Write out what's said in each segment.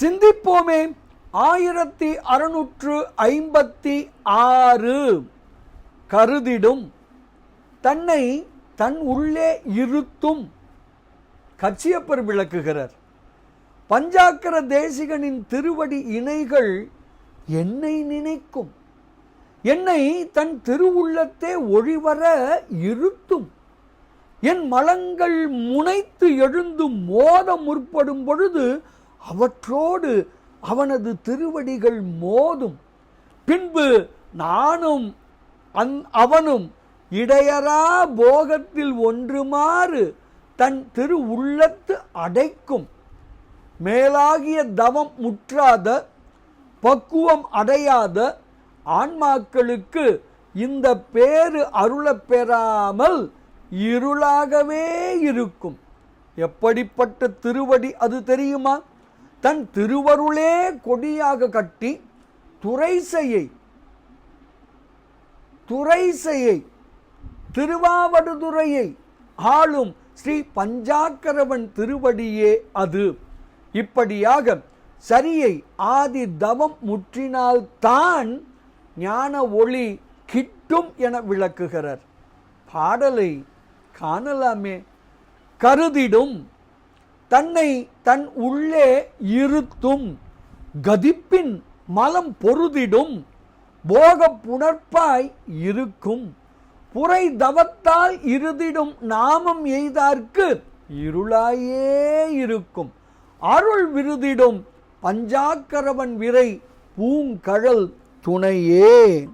சிந்திப்போமே ஆயிரத்தி அறுநூற்று ஐம்பத்தி ஆறு. கருதிடும். தன்னை தன் உள்ளே இருத்தும். கச்சியப்பர் விளக்குகிறார். பஞ்சாக்கர தேசிகனின் திருவடி இணைகள் என்னை நினைக்கும். என்னை தன் திருவுள்ளத்தே ஒளிவர இருத்தும். என் மலங்கள் முனைத்து எழுந்து மோத முற்படும் பொழுது அவற்றோடு அவனது திருவடிகள் மோதும். பின்பு நானும் அந் அவனும் இடையரா போகத்தில் ஒன்றுமாறு தன் திரு உள்ளத்து அடைக்கும். மேலாகிய தவம் முற்றாத பக்குவம் அடையாத ஆன்மாக்களுக்கு இந்த பேரு அருளப் பெறாமல் இருளாகவே இருக்கும். எப்படிப்பட்ட திருவடி அது தெரியுமா? தன் திருவருளே கொடியாக கட்டி துரைசையை துரைசையை திருவாவடுதுறையை ஆளும் ஸ்ரீ பஞ்சாக்கரவன் திருவடியே அது. இப்படியாக சரியை ஆதி தவம் முற்றினால்தான் ஞான ஒளி கிட்டும் என விளக்குகிறார். பாடலை காணலாமே. கருதிடும் தன்னை தன் உள்ளே இருத்தும் கதிப்பின் மலம் பொருதிடும் போக புணர்ப்பாய் இருக்கும் புரை தவத்தால் இருதிடும் நாமம் எய்தார்க்கு இருளாயே இருக்கும். அருள் விருதிடும் பஞ்சாக்கரவன் விரை பூங்கழல் துணையே.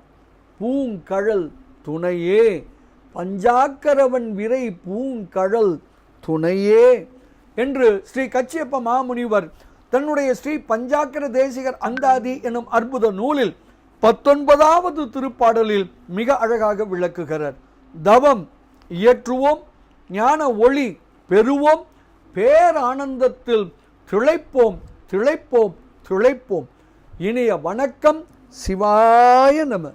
பூங்கழல் துணையே. பஞ்சாக்கரவன் விரை பூங்கழல் துணையே. என்று ஸ்ரீ கச்சியப்ப மாமுனிவர் தன்னுடைய ஸ்ரீ பஞ்சாக்கர தேசிகர் அந்தாதி எனும் அற்புத நூலில் பத்தொன்பதாவது திருப்பாடலில் மிக அழகாக விளக்குகிறார். தவம் இயற்றுவோம் ஞான ஒளி பெறுவோம் பேரானந்தத்தில் திளைப்போம் திளைப்போம் திளைப்போம். இனிய வணக்கம் சிவாய நம.